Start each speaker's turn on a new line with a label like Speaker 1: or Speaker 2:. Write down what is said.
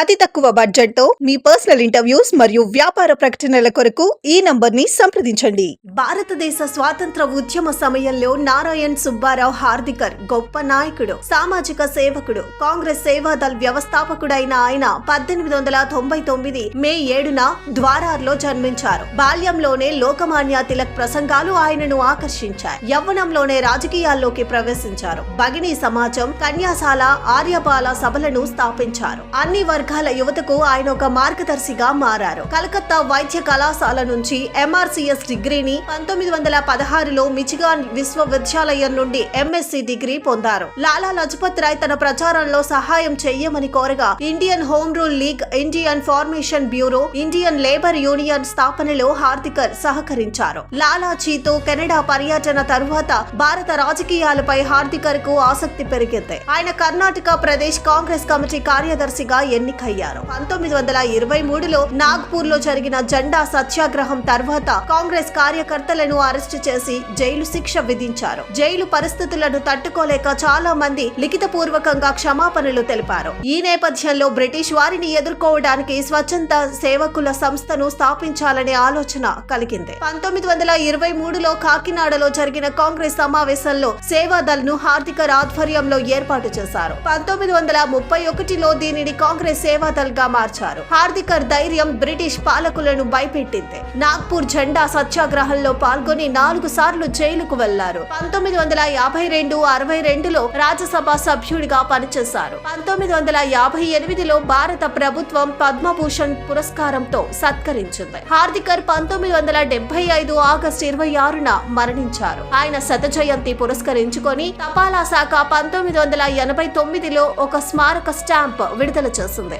Speaker 1: అతి తక్కువ బడ్జెట్తో మీ పర్సనల్ ఇంటర్వ్యూస్ మరియు వ్యాపార ప్రకటనల కొరకు ఈ నంబర్ని సంప్రదించండి. భారతదేశ స్వాతంత్ర ఉద్యమ సమయంలో నారాయణ్ సుబ్బారావు హార్దికర్ గొప్ప నాయకుడు సామాజిక సేవకుడు కాంగ్రెస్ సేవాదల్ వ్యవస్థాపకుడైన ఆయన పద్దెనిమిది వందల తొంభై తొమ్మిది మే ఏడున ద్వారార్లో జన్మించారు. బాల్యంలోనే లోకమాన్య తిలక్ ప్రసంగాలు ఆయనను ఆకర్షించాయి. యవ్వనంలోనే రాజకీయాల్లోకి ప్రవేశించారు. భగిని సమాజం కన్యాశాల ఆర్యపాల సభలను స్థాపించారు. అన్ని వర్గాల యువతకు ఆయన ఒక మార్గదర్శిగా మారారు. కలకత్తా వైద్య కళాశాల నుంచి ఎంఆర్సిఎస్ డిగ్రీని పంతొమ్మిది వందల పదహారులో మిచిగాన్ విశ్వవిద్యాలయం నుండి ఎంఎస్సి డిగ్రీ పొందారు. లాలా లజపత్ రాయ్ తన ప్రచారంలో సహాయం చెయ్యమని కోరగా Indian home rule league Indian formation bureau Indian labour union స్థాపనలో Hardikar సహకరించారు. లాలాజీతో కెనడా పర్యటన తరువాత భారత రాజకీయాలపై హార్దికర్కు ఆసక్తి పెరిగింది. ఆయన కర్ణాటక ప్రదేశ్ కాంగ్రెస్ కమిటీ కార్యదర్శిగా ఎన్నికయ్యారు పంతొమ్మిది వందల ఇరవై మూడులో నాగ్పూర్లో జరిగిన జెండా సత్యాగ్రహం తర్వాత కాంగ్రెస్ కార్యకర్తలను అరెస్టు చేసి జైలు శిక్ష విధించారు. జైలు పరిస్థితులను తట్టుకోలేక చాలా మంది లిఖిత పూర్వకంగా క్షమాపణలు తెలిపారు. ఈ నేపథ్యంలో బ్రిటిష్ వారిని ఎదుర్కోవడానికి స్వచ్ఛంద సేవకుల సంస్థను స్థాపించాలనే ఆలోచన కలిగింది. పంతొమ్మిది వందల ఇరవై మూడులో కాకినాడలో జరిగిన కాంగ్రెస్ సమావేశంలో సేవాదల్ను హార్దికర్ ఆధ్వర్యంలో ఏర్పాటు చేశారు. పంతొమ్మిది వందల ముప్పై ఒకటిలో దీనిని కాంగ్రెస్ సేవాదల్గా మార్చారు. హార్దికర్ ధైర్యం బ్రిటిష్ పాలకులను భయపెట్టింది. నాగ్పూర్ జెండా సత్యాగ్రహంలో పాల్గొని నాలుగు సార్లు జైలుకు వెళ్ళారు. పంతొమ్మిది వందల యాభై రెండు అరవై రెండులో రాజ్యసభ సభ్యుడిగా పనిచేశారు. పంతొమ్మిది వందల యాభై ఎనిమిదిలో భారత ప్రభుత్వం పద్మభూషణ్ పురస్కారంతో సత్కరించింది. హార్దికర్ పంతొమ్మిది వందల డెబ్బై ఐదు ఆగస్టు ఇరవై ఆరున మరణించారు. ఆయన శత జయంతి పురస్కరించుకొని తపాలా శాఖ పంతొమ్మిది వందల ఎనభై తొమ్మిదిలో ఒక స్మారక స్టాంప్ విడుదల చేసింది.